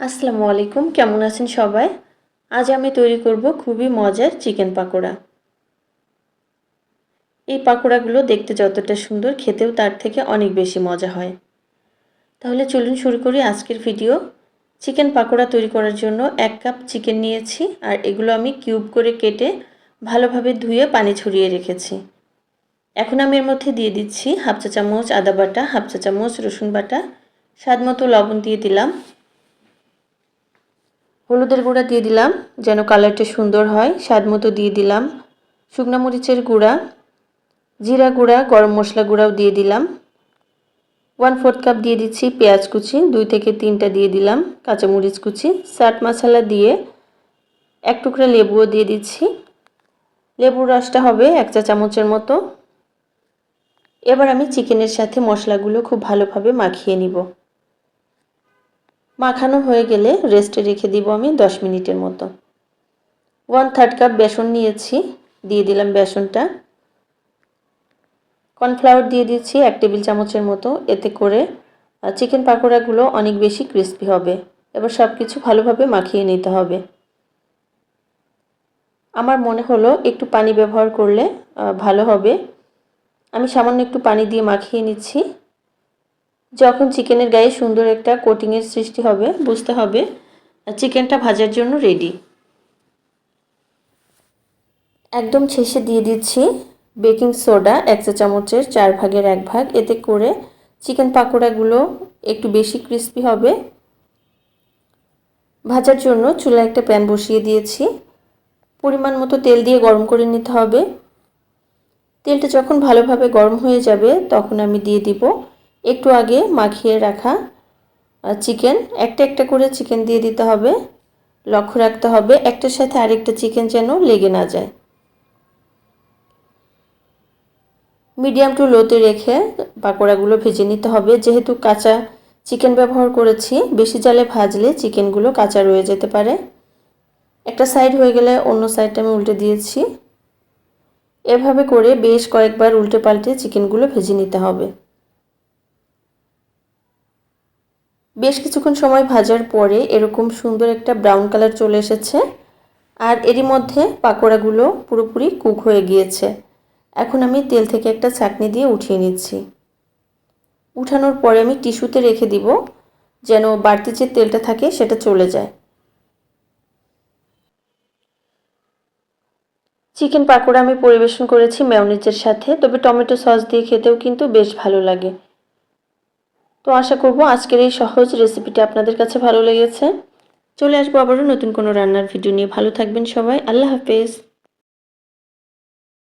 আসসালামু আলাইকুম, কেমন আছেন সবাই? আজ আমি তৈরি করব খুবই মজার চিকেন পাকোড়া। এই পাকোড়াগুলো দেখতে যতটা সুন্দর, খেতেও তার থেকে অনেক বেশি মজা হয়। তাহলে চলুন শুরু করি আজকের ভিডিও। চিকেন পাকোড়া তৈরি করার জন্য এক কাপ চিকেন নিয়েছি আর এগুলো আমি কিউব করে কেটে ভালোভাবে ধুয়ে পানি ছড়িয়ে রেখেছি। এখন আমি এর মধ্যে দিয়ে দিচ্ছি হাফ চা চামচ আদা বাটা, হাফ চা চামচ রসুন বাটা স্বাদ মতো লবণ দিয়ে দিলাম। হলুদের গুঁড়া দিয়ে দিলাম, যেন কালারটা সুন্দর হয়। স্বাদ মতো দিয়ে দিলাম। শুকনা মরিচের গুঁড়া, জিরা গুঁড়া, গরম মশলা গুঁড়াও দিয়ে দিলাম। ওয়ান ফোর্থ কাপ দিয়ে দিচ্ছি পেঁয়াজ কুচি, দুই থেকে তিনটা দিয়ে দিলাম কাঁচামরিচ কুচি। চাট মশলা দিয়ে এক টুকরা লেবুও দিয়ে দিচ্ছি। লেবুর রসটা হবে এক চা চামচের মতো। এবার আমি চিকেনের সাথে মশলাগুলো খুব ভালোভাবে মাখিয়ে নিব। মাখানো হয়ে গেলে রেস্টে রেখে দিব আমি দশ মিনিটের মতো। ওয়ান থার্ড কাপ বেসন নিয়েছি, দিয়ে দিলাম বেসনটা। কর্নফ্লাওয়ার দিয়ে দিচ্ছি এক টেবিল চামচের মতো, এতে করে চিকেন পাকোড়াগুলো অনেক বেশি ক্রিস্পি হবে। এবার সব কিছু ভালোভাবে মাখিয়ে নিতে হবে। আমার মনে হলো একটু পানি ব্যবহার করলে ভালো হবে। আমি সামান্য একটু পানি দিয়ে মাখিয়ে নিচ্ছি। যখন চিকেনের গায়ে সুন্দর একটা কোটিংয়ের সৃষ্টি হবে, বুঝতে হবে, চিকেনটা ভাজার জন্য রেডি একদম শেষে দিয়ে দিচ্ছি বেকিং সোডা, এক চা চামচের চার ভাগের এক ভাগ। এতে করে চিকেন পাকোড়াগুলো একটু বেশি ক্রিস্পি হবে। ভাজার জন্য চুলা একটা প্যান বসিয়ে দিয়েছি। পরিমাণ মতো তেল দিয়ে গরম করে নিতে হবে। তেলটা যখন ভালোভাবে গরম হয়ে যাবে, তখন আমি দিয়ে দিব একটু আগে মাখিয়ে রাখা চিকেন একটা একটা করে চিকেন দিয়ে দিতে হবে। লক্ষ্য রাখতে হবে একটার সাথে আরেকটা চিকেন যেন লেগে না যায়। মিডিয়াম টু লোতে রেখে পাকোড়াগুলো ভেজে নিতে হবে। যেহেতু কাঁচা চিকেন ব্যবহার করেছি, বেশি জালে ভাজলে চিকেনগুলো কাঁচা রয়ে যেতে পারে। একটা সাইড হয়ে গেলে অন্য সাইডটা আমি উল্টে দিয়েছি। এভাবে করে বেশ কয়েকবার উল্টে পাল্টে চিকেনগুলো ভেজে নিতে হবে। বেশ কিছুক্ষণ সময় ভাজার পরে এরকম সুন্দর একটা ব্রাউন কালার চলে এসেছে। আর এরই মধ্যে পাকোড়াগুলো পুরোপুরি কুক হয়ে গিয়েছে। এখন আমি তেল থেকে একটা চাকনি দিয়ে উঠিয়ে নিচ্ছি। উঠানোর পরে আমি টিস্যুতে রেখে দিব, যেন বাড়তি যে তেলটা থাকে সেটা চলে যায়। চিকেন পাকোড়া আমি পরিবেশন করেছি ম্যাওনিজের সাথে, তবে টমেটো সস দিয়ে খেতেও কিন্তু বেশ ভালো লাগে। তো আশা করব আজকের এই সহজ রেসিপিটি আপনাদের কাছে ভালো লেগেছে। চলে আসব আবারও নতুন কোনো রান্নার ভিডিও নিয়ে। ভালো থাকবেন সবাই। আল্লাহ হাফেজ।